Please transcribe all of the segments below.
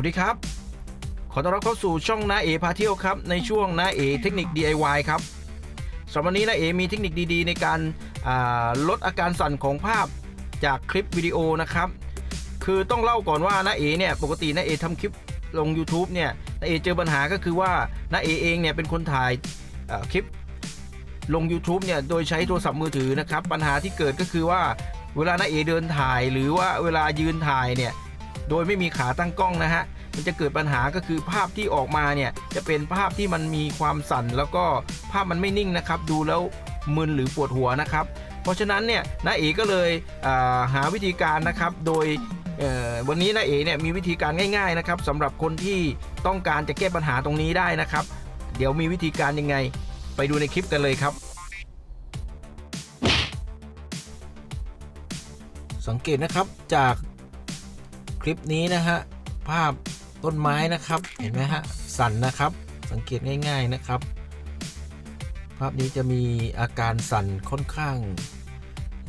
วัสดีครับ ขอต้อนรับเข้าสู่ช่องน้าเอพาเที่ยวครับ ในช่วงน้าเอเทคนิค DIY ครับสำหรับวันนี้น้าเอมีเทคนิคดีๆ ในการาลดอาการสั่นของภาพจากคลิปวิดีโอนะครับ คือต้องเล่าก่อนว่าน้าเอเนี่ยปกติน้าเอทำคลิปลง YouTube เนี่ยน้าเอเจอปัญหาก็คือว่าน้าเอเองเนี่ยเป็นคนถ่ายาคลิปลง YouTube เนี่ยโดยใช้โทรศัพท์มือถือนะครับ ปัญหาที่เกิดก็คือว่าเวลาน้าเอเดินถ่ายหรือว่าเวลายืนถ่ายเนี่ย โดยไม่มีขาตั้งกล้องนะฮะมันจะเกิดปัญหาก็คือภาพที่ออกมาเนี่ยจะเป็นภาพที่มันมีความสั่น แล้วก็ภาพมันไม่นิ่งนะครับ ดูแล้วมึนหรือปวดหัวนะครับ เพราะฉะนั้นเนี่ยน้าเอก็เลยาหาวิธีการนะครับโดยวันนี้น้าเอเนี่ยมีวิธีการง่ายๆนะครับสำหรับคนที่ต้องการจะแก้ปัญหาตรงนี้ได้นะครับ เดี๋ยวมีวิธีการยังไง ไปดูในคลิปกันเลยครับสังเกตนะครับจาก คลิปนี้นะฮะภาพต้นไม้นะครับเห็นไหมฮะสั่นนะครับสังเกตง่ายๆนะครับ ภาพนี้จะมีอาการสั่นค่อนข้าง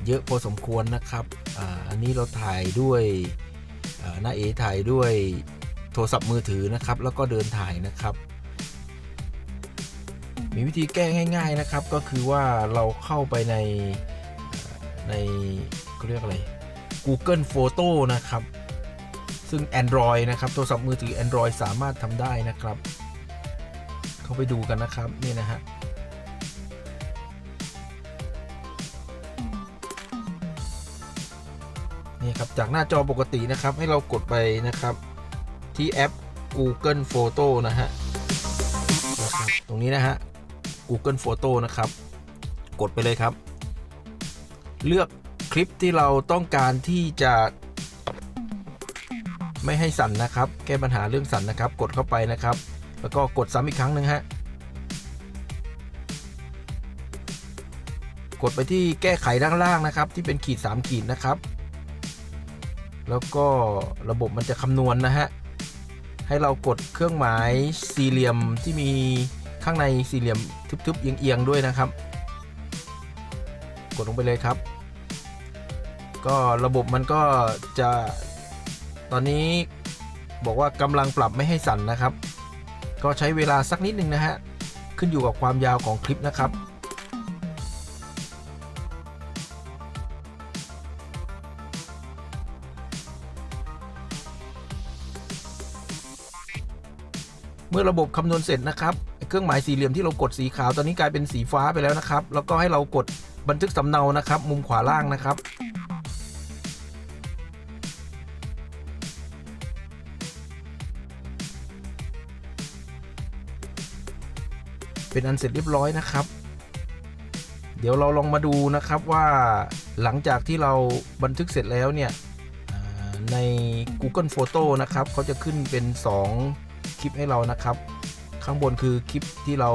เยอะพอสมควรนะครับอันนี้เราถ่ายด้วยหน้าเอถ่ายด้วยโทรศัพท์มือถือนะครับ แล้วก็เดินถ่ายนะครับ มีวิธีแก้ง่าย ๆนะครับ ก็คือว่าเราเข้าไปในในเขาเรียกอะไร Google Photo นะครับ ซึ่ง Android นะครับโทรศัพท์มือถือ Android สามารถทำได้นะครับ เข้าไปดูกันนะครับนี่นะฮะนี่ครับจากหน้าจอปกตินะครับ ให้เรากดไปนะครับ ที่แอป Google Photo นะฮะตรงนี้นะฮะ Google Photo นะครับ กดไปเลยครับ เลือกคลิปที่เราต้องการที่จะ ไม่ให้สั่นนะครับ แก้ปัญหาเรื่องสั่นนะครับ กดเข้าไปนะครับ แล้วก็กดซ้ำอีกครั้งหนึ่งฮะกดไปที่แก้ไขด้านล่างนะครับ ที่เป็นขีด 3 ขีดนะครับ แล้วก็ระบบมันจะคำนวณนะฮะให้เรากดเครื่องหมายสี่เหลี่ยมที่มีข้างในสี่เหลี่ยมทึบๆเอียงๆด้วยนะครับ กดลงไปเลยครับ ก็ระบบมันก็จะ ตอนนี้บอกว่ากำลังปรับไม่ให้สั่นนะครับ ก็ใช้เวลาสักนิดนึงนะฮะ ขึ้นอยู่กับความยาวของคลิปนะครับเมื่อระบบคำนวณเสร็จนะครับเครื่องหมายสี่เหลี่ยมที่เรากดสีขาวตอนนี้กลายเป็นสีฟ้าไปแล้วนะครับ แล้วก็ให้เรากดบันทึกสำเนานะครับ มุมขวาล่างนะครับ เป็นอันเสร็จเรียบร้อยนะครับ เดี๋ยวเราลองมาดูนะครับว่าหลังจากที่เราบันทึกเสร็จแล้วเนี่ยใน Google Photo นะครับเขาจะขึ้นเป็น 2 คลิปให้เรานะครับ ข้างบนคือคลิปที่เรา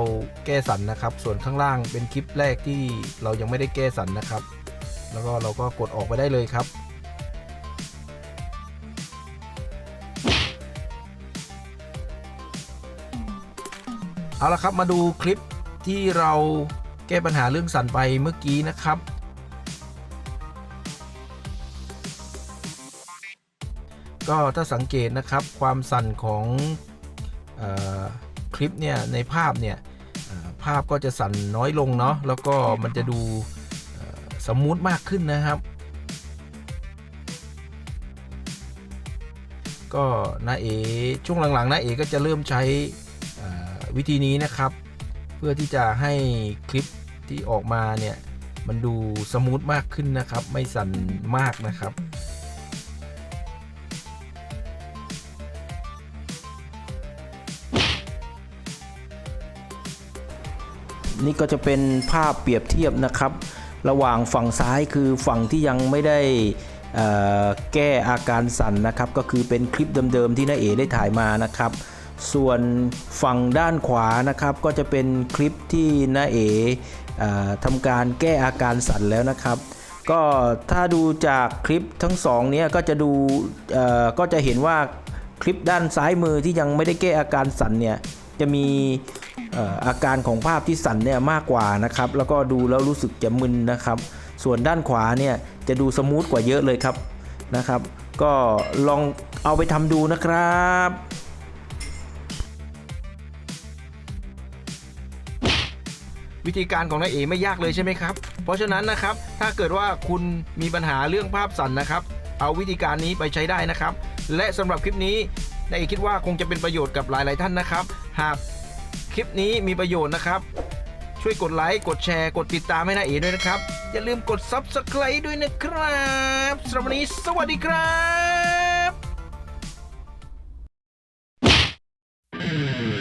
แก้สันนะครับ ส่วนข้างล่างเป็นคลิปแรกที่เรายังไม่ได้แก้สันนะครับ แล้วก็เราก็กดออกไปได้เลยครับ เอาละครับมาดูคลิปที่เราแก้ปัญหาเรื่องสั่นไปเมื่อกี้นะครับ ก็ถ้าสังเกตนะครับความสั่นของเออคลิปเนี่ยในภาพเนี่ยเอ่อภาพก็จะสั่นน้อยลงเนาะแล้วก็มันจะดูเอ่อสมูทมากขึ้นนะครับ ก็นาเอช่วงหลังๆนาเอก็จะเริ่มใช้เอ่อ วิธีนี้นะครับ เพื่อที่จะให้คลิปที่ออกมาเนี่ยมันดูสมูทมากขึ้นนะครับ ไม่สั่นมากนะครับ นี่ก็จะเป็นภาพเปรียบเทียบนะครับ ระหว่างฝั่งซ้ายคือฝั่งที่ยังไม่ได้แก้อาการสั่นนะครับ ก็คือเป็นคลิปเดิมๆที่น้าเอได้ถ่ายมานะครับ ส่วนฝั่งด้านขวานะครับก็จะเป็นคลิปที่น้าเออทำการแก้อาการสั่นแล้วนะครับ ก็ถ้าดูจากคลิปทั้งสองนี้ก็จะดูก็จะเห็นว่าคลิปด้านซ้ายมือที่ยังไม่ได้แก้อาการสั่นเนี่ยจะมีอาการของภาพที่สั่นเนี่ยมากกว่านะครับ แล้วก็ดูแล้วรู้สึกจะมึนนะครับ ส่วนด้านขวาเนี่ยจะดูสมูทกว่าเยอะเลยครับนะครับ ก็ลองเอาไปทำดูนะครับ วิธีการของนายเอไม่ยากเลยใช่ไหมครับ เพราะฉะนั้นนะครับ ถ้าเกิดว่าคุณมีปัญหาเรื่องภาพสั่นนะครับ เอาวิธีการนี้ไปใช้ได้นะครับ และสำหรับคลิปนี้นายเอคิดว่าคงจะเป็นประโยชน์กับหลาย ๆ ท่านนะครับ หากคลิปนี้มีประโยชน์นะครับ ช่วยกดไลค์ กดแชร์ กดติดตามให้นายเอด้วยนะครับ อย่าลืมกดซับสไคร b e ด้วยนะครับสำหรับวันนี้ สวัสดีครับ Mm-hmm.